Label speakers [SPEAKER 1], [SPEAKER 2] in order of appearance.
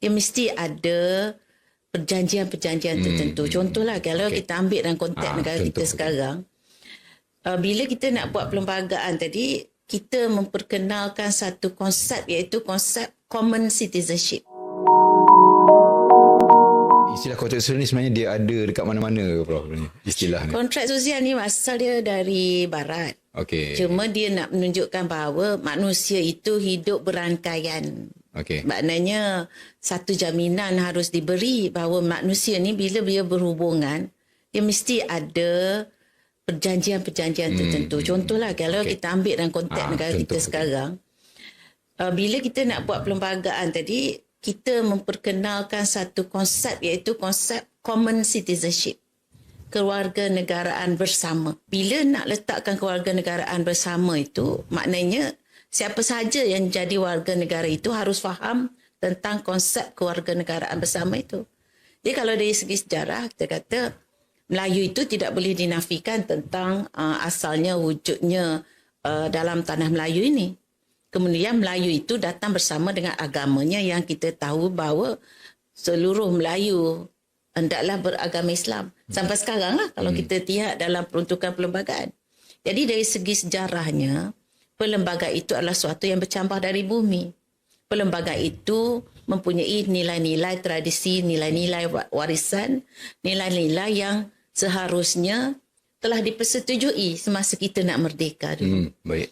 [SPEAKER 1] dia mesti ada perjanjian-perjanjian tertentu. Contohlah kalau
[SPEAKER 2] Okey.
[SPEAKER 1] kita ambil dalam konteks
[SPEAKER 2] Ah,
[SPEAKER 1] negara kita
[SPEAKER 2] contoh.
[SPEAKER 1] sekarang, uh, bila kita nak buat perlembagaan tadi, kita memperkenalkan satu konsep iaitu konsep common citizenship.
[SPEAKER 2] Istilah kontrak sosial ni sebenarnya dia ada dekat mana-mana ke Prof? Istilah ni.
[SPEAKER 1] Kontrak sosial ni asal dia dari barat.
[SPEAKER 2] Okey.
[SPEAKER 1] Cuma dia nak menunjukkan bahawa manusia itu hidup berangkaian.
[SPEAKER 2] Okey.
[SPEAKER 1] Maknanya satu jaminan harus diberi bahawa manusia ni bila dia berhubungan, dia mesti ada perjanjian-perjanjian tertentu. Contohlah kalau
[SPEAKER 2] Okey.
[SPEAKER 1] kita ambil dalam konteks
[SPEAKER 2] Ah,
[SPEAKER 1] negara kita sekarang, uh, bila kita nak buat perlembagaan tadi, kita memperkenalkan satu konsep iaitu konsep common citizenship. Kewarganegaraan bersama. Bila nak letakkan kewarganegaraan bersama itu, maknanya siapa sahaja yang jadi warga negara itu harus faham tentang konsep kewarganegaraan bersama itu. Jadi kalau dari segi sejarah, kita kata Melayu itu tidak boleh dinafikan tentang uh, asalnya wujudnya uh, dalam tanah Melayu ini. Kemudian Melayu itu datang bersama dengan agamanya yang kita tahu bahawa seluruh Melayu hendaklah beragama Islam. Sampai sekarang lah kalau kita lihat dalam peruntukan perlembagaan. Jadi dari segi sejarahnya, perlembagaan itu adalah suatu yang bercampur dari bumi. Perlembagaan itu mempunyai nilai-nilai tradisi, nilai-nilai wa- warisan, nilai-nilai yang seharusnya telah dipersetujui semasa kita nak merdeka dulu.
[SPEAKER 2] Hmm, baik.